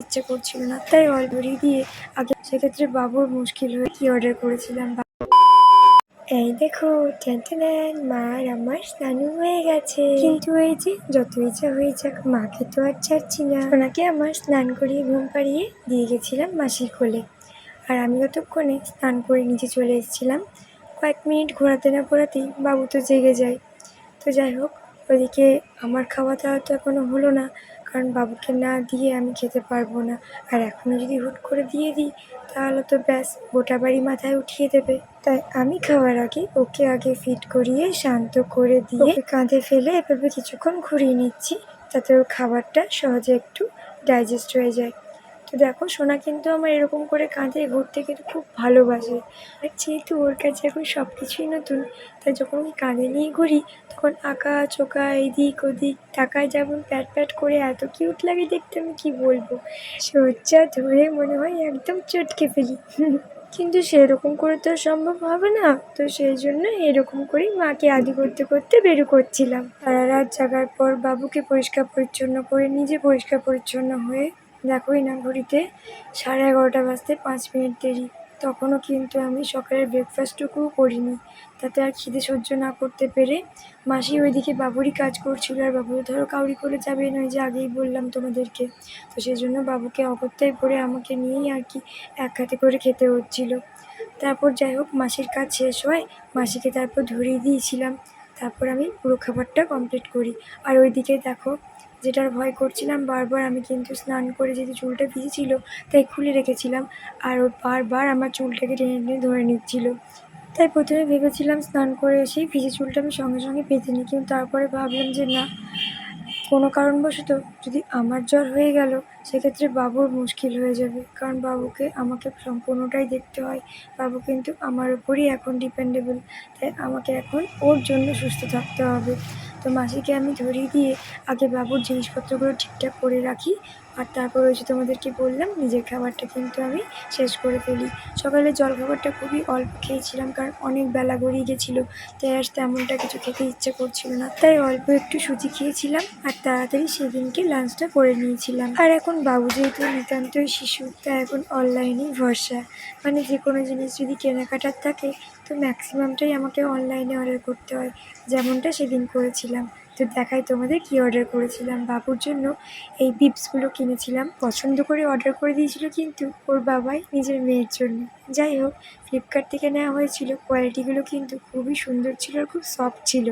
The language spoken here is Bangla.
ইচ্ছে করছিল না। তাই অল্প দিয়ে আগে সেক্ষেত্রে বাবুর মুশকিল হয়ে কি অর্ডার করেছিলাম এই দেখো টেনটেন মার আমার স্নানু হয়ে গেছে। কিন্তু এই যে যত ইচ্ছা হয়ে যাক, মাকে তো আর ছাড়ছি না। ওনাকে আমার স্নান করিয়ে ঘুম পাড়িয়ে দিয়ে গেছিলাম মাসির কোলে। আর আমি ততক্ষণে স্নান করে নিচে চলে এসেছিলাম। কয়েক মিনিট ঘোরাতে না ঘোরাতেই বাবু তো জেগে যায়। তো যাই হোক ওদিকে আমার খাওয়া দাওয়া তো এখনও হলো না কারণ বাবুকে না দিয়ে আমি খেতে পারব না। আর এখনও যদি হুট করে দিয়ে দিই তাহলে তো ব্যাস গোটা বাড়ি মাথায় উঠিয়ে দেবে। তাই আমি খাওয়ার আগে ওকে আগে ফিট করিয়ে শান্ত করে দিয়ে কাঁধে ফেলে এভাবে কিছুক্ষণ ঘুরিয়ে নিচ্ছি যাতে ওর খাবারটা সহজে একটু ডাইজেস্ট হয়ে যায়। তো দেখো, সোনা কিন্তু আমার এরকম করে কাঁধে ঘুরতে কিন্তু খুব ভালোবাসে। আর যেহেতু ওর কাছে এখন সব কিছুই নতুন, তাই যখন আমি কাঁধে নিয়ে ঘুরি, তখন আঁকা, চোকা, এদিক ওদিক তাকায় যেমন প্যাট প্যাট করে এত কিউট লাগে দেখতে, আমি কি বলব? সজ্জা ধরে মনে হয় একদম চটকে ফেলি। কিন্তু সেরকম করে তো সম্ভব হবে না, তো সেই জন্য এরকম করেই মাকে আদি করতে করতে বেরো করছিলাম। সারা রাত জাগার পর বাবুকে পরিষ্কার পরিচ্ছন্ন করে, নিজে পরিষ্কার পরিচ্ছন্ন হয়ে দেখোই না ঘড়িতে সাড়ে এগারোটা বাজতে পাঁচ মিনিট দেরি। তখনও কিন্তু আমি সকালের ব্রেকফাস্টটুকুও করিনি। তাতে আর খিদে সহ্য না করতে পেরে মাসি ওইদিকে বাবুরই কাজ করছিল। আর বাবু ধরো কাউরি করে যাবে, নয় যে আগেই বললাম তোমাদেরকে। তো সেই জন্য বাবুকে অগত্যায় পরে আমাকে নিয়েই আর কি এক হাতে করে খেতে হচ্ছিল। তারপর যাই হোক, মাসির কাজ শেষ হয়। মাসিকে তারপর ধরিয়ে দিয়েছিলাম। তারপর আমি পুরো খাবারটা কমপ্লিট করি। আর ওইদিকে দেখো, যেটার ভয় করছিলাম বারবার, আমি কিন্তু স্নান করে যেহেতু চুলটা ভিজেছিল, তাই খুলে রেখেছিলাম। আর ও বারবার আমার চুলটাকে টেনে টেনে ধরে নিচ্ছিল। তাই প্রথমে ভেবেছিলাম স্নান করে এসেই ভিজে চুলটা আমি সঙ্গে সঙ্গে পেতে নিই, কিন্তু তারপরে ভাবলাম যে না কোনো কারণবশত যদি আমার জ্বর হয়ে গেল, সেক্ষেত্রে বাবুর মুশকিল হয়ে যাবে। কারণ বাবুকে আমাকে সম্পূর্ণটাই দেখতে হয়। বাবু কিন্তু আমার উপরই এখন ডিপেন্ডেবল তাই আমাকে এখন ওর জন্য সুস্থ থাকতে হবে। তো মাসিকে আমি ধরিয়ে দিয়ে আগে বাবুর জিনিসপত্রগুলো ঠিকঠাক করে রাখি, আর তারপর ওই যে তোমাদেরকে বললাম, নিজের খাবারটা কিন্তু আমি শেষ করে ফেলি। সকালে জল খাবারটা খুবই অল্প খেয়েছিলাম, কারণ অনেক বেলা গড়িয়ে গেছিল, তাই আর তেমনটা কিছু খেতে ইচ্ছে করছিল না। তাই অল্প একটু সুজি খেয়েছিলাম, আর তাড়াতাড়ি সেদিনকে লাঞ্চটা করে নিয়েছিলাম। আর এখন বাবু যেহেতু নিতান্তই শিশু, তাই এখন অনলাইনেই ভরসা। মানে যে কোনো জিনিস যদি কেনাকাটার থাকে, তো ম্যাক্সিমামটাই আমাকে অনলাইনে অর্ডার করতে হয়, যেমনটা সেদিন করেছিলাম। তো দেখাই তোমাদের কি অর্ডার করেছিলাম। বাবুর জন্য এই বিপসগুলো কিনেছিলাম। পছন্দ করে অর্ডার করে দিয়েছিল কিন্তু ওর বাবাই নিজের মেয়ের জন্য। যাই হোক ফ্লিপকার্ট থেকে নেওয়া হয়েছিল। কোয়ালিটিগুলো কিন্তু খুবই সুন্দর ছিল আর খুব সফট ছিল।